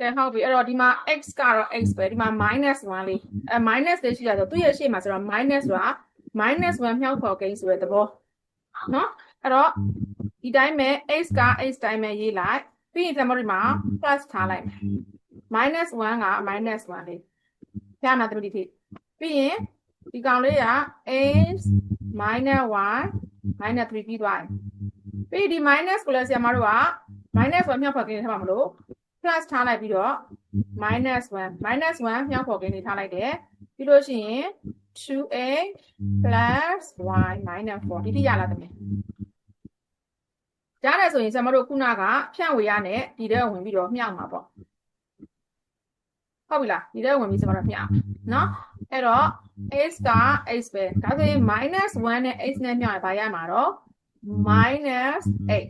ကဲဟုတ်ပြီအဲ့တော့ဒီမှာ x ကတော့ x ပဲဒီမှာ minus 1လေးအဲ minus လေးရှိတာဆိုသူ့ရဲ့ရှေ့မှာဆိုတော့ minus ဆိုတာ minus 1မြောက်ခေါ်ကိန်းဆိုတဲ့သဘောနော်အဲ့တော့ဒီတိုင်းပဲ x က x တိုင်းပဲရေးလိုက်ပြီးရင် summary မှာ plus ထားလိုက်မယ် minus 1က minus 1လေးဖျားနာသမီးတိပြီးရင်ဒီကောင်လေးက x minus 1 minus 3ပြီးသွားပြီပြီးဒီ minus ကိုလည်းဆရာမတို့က minus 1မြောက်ခေါ်ကိန်းထားမှာမလို့ plus ထားလိုက်ပြီးတော့ minus 1 minus 1မြောက်ပေါ်ကိန်းလေးထားလိုက်တယ်ပြီးလို့ရှိရင် 2a plus y minus 4ဒီတိရလားသမီးကြားတယ်ဆိုရင်ကျွန်တော်တို့ခုနကဖြန့်ဝေရနဲ့ဒီထဲဝင်ပြီးတော့မြောက်မှာပေါ့ဟုတ်ပြီလားဒီထဲဝင်ပြီးကျွန်တော်တို့မြောက်နော်အဲ့တော့ x က x ပဲဒါဆိုရင် minus 1နဲ့ x နဲ့မြောက်ရင်ဘာရမှာတော့ minus x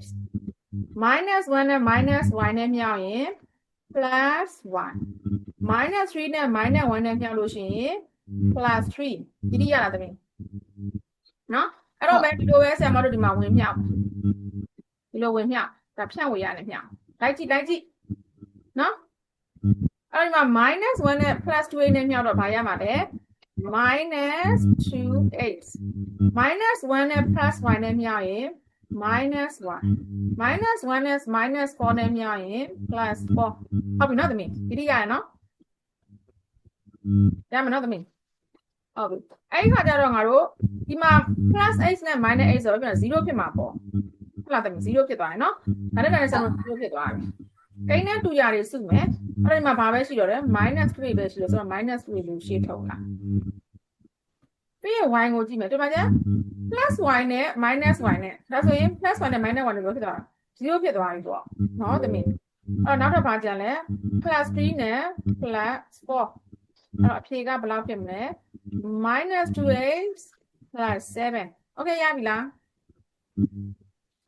minus 1နဲ့ minus y နဲ့မြောက်ရင် plus 1 minus 3နဲ့ minus 1နဲ့မြှောက်လို့ရှိရင် plus 3ဒီတိရတာသမီးနော်အဲ့တော့ပဲဒီလိုပဲဆရာမတို့ဒီမှာဝင်မြောက်ဒီလိုဝင်မြောက်ဒါဖြန့်ဝေရတယ်မြောက်လိုက်ကြည့်လိုက်ကြည့်နော်အဲ့ဒီမှာ minus 1နဲ့ plus 2နဲ့မြောက်တော့ဘာရမှာလဲ minus 2x minus 1နဲ့ plus y နဲ့မြောက်ရင် minus 1 minus 1နဲ့ minus 4နဲ့မြောက်ရင် plus 4ဟုတ်ပြီနော်သမီးဒီတိရရနော်ရမယ်နော်သမီးဟုတ်ပြီအဲ့ဒီခါကျတော့ငါတို့ဒီမှာ plus x နဲ့ minus x ဆိုတော့ပြန်0ဖြစ်မှာပေါ့ဟုတ်လားသမီး0ဖြစ်သွားတယ်နော်ဒါနဲ့တည်းနဲ့ဆက်လို့0ဖြစ်သွားပြီကိန်းနဲ့တူရာတွေစုမယ်အဲ့ဒီမှာဘာပဲရှိတော့တယ် minus 3ပဲရှိလို့ဆိုတော့ minus 3လို့ရှေ့ထုတ်လာ ပြီးရင် y ကိုကြည့်မယ်ဒီမှာကျ plus y နဲ့ minus y နဲ့ဒါဆိုရင် plus y နဲ့ minus y နဲ့ဘယ်လိုဖြစ်သွားလဲ0ဖြစ်သွားပြီပေါ့နော်သမီးအဲ့တော့နောက်တစ်ခါကျန်လဲ plus 3နဲ့ plus 4အဲ့တော့အဖြေကဘယ်လောက်ဖြစ်မလဲ minus 2x plus 7 okay ရပြီလား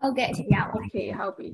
ဟုတ်ကဲ့အချိန်ရပါ okay ဟုတ်ပြီ